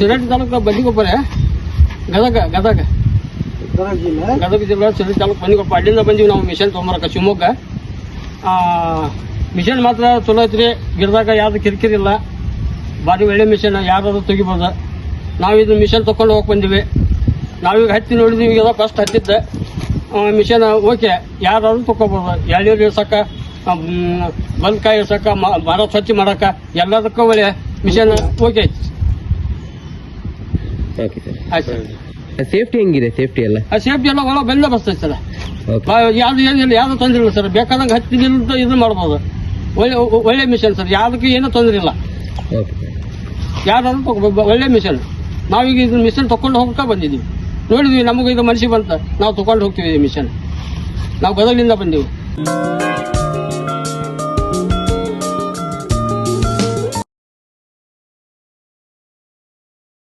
ಸಿರಟ್ಟಿ ತಾಲೂಕು ಬಂದಿಗೊಬ್ಬರ ಗದಗ ಗದಗ. ಗದಗ ಜಿಲ್ಲೆ ಸಿರಟ್ಟಿ ತಾಲೂಕು ಬಂದಿಗೊಬ್ಬ ಅಲ್ಲಿಂದ ಬಂದೀವಿ ನಾವು ಮಿಷನ್ ತೊಗೊಂಬರಕ ಶಿವಮೊಗ್ಗ. ಮಿಷನ್ ಮಾತ್ರ ಚಲೋ ಐತ್ರಿ. ಗಿಡದಾಗ ಯಾವ್ದು ಕಿರಿಕಿರಿ ಇಲ್ಲ. ಭಾರಿ ಒಳ್ಳೆ ಮಿಷನ್, ಯಾರಾದ್ರೂ ತೆಗಿಬೋದು. ನಾವು ಇದು ಮಿಷನ್ ತೊಗೊಂಡು ಹೋಗಿ ಬಂದಿವಿ. ನಾವೀಗ ಹತ್ತಿ ನೋಡಿದ್ವಿ, ಈಗ ಫಸ್ಟ್ ಹತ್ತಿದ್ದೆ. Machine, okay. ಯಾರಾದ್ರೂ ತೊಗೊಬೋದು ಎಳ್ನೀರು ಇಳ್ಸಕ್ಕ ಬಲ್ಕಾಯಿ ಇಳ್ಸಕ್ಕ ಮರ ಸ್ವಚ್ಛ ಮಾಡಕ್ಕ, ಎಲ್ಲದಕ್ಕೂ ಒಳ್ಳೆ ಮಿಷನ್. ಓಕೆ. ಐತಿ ಓಕೆ ಸರ್ ಆಯ್ತು. ಸೇಫ್ಟಿ ಹೆಂಗಿದೆ? ಸೇಫ್ಟಿ ಎಲ್ಲ? ಆ ಸೇಫ್ಟಿ ಎಲ್ಲ ಒಳ ಬೆಲ್ಲ ಬಸ್ತೈತೆ ಸರ್ ಓಕೆ ಯಾವ್ದು ಏನಿಲ್ಲ ಯಾವ್ದು ತೊಂದರೆ ಇಲ್ಲ ಸರ್. ಬೇಕಾದಂಗೆ ಹತ್ತಿ ನಿಂತ ಇದು ಮಾಡ್ಬೋದು. ಒಳ್ಳೆ ಒಳ್ಳೆ ಮಿಷನ್ ಸರ್. ಯಾವುದಕ್ಕೂ ಏನೂ ತೊಂದರೆ ಇಲ್ಲ. ಓಕೆ ಯಾರಾದ್ರೂ ಒಳ್ಳೆ ಮಿಷನ್ ನಾವೀಗ ಇದು ಮಿಷನ್ ತಕೊಂಡು ಹೋಗ್ತಾ ಬಂದಿದ್ದೀವಿ. ನೋಡಿದ್ವಿ ನಮಗೆ ಇದು ಮನಸ್ಸಿಗೆ ಬಂತ. ನಾವು ತಗೊಂಡು ಹೋಗ್ತೀವಿ ಈ ಮಿಷನ್ ನಾವು ಗದಗಿನಿಂದ ಬಂದೀವಿ.